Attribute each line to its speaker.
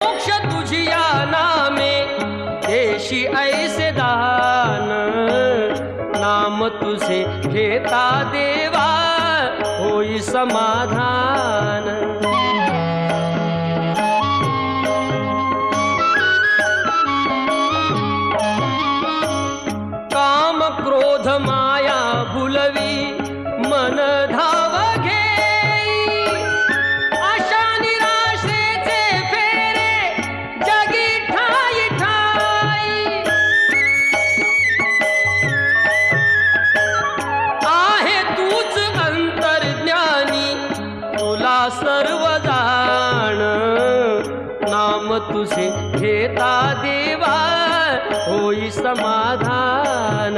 Speaker 1: मोक्ष तुझिया नामे देशी ऐसे दान। नाम तुझे घेता देवा होई समाधान। काम क्रोध माया भुलवी तुला सर्वदान। नाम तुझे घेता देवा होई समाधान।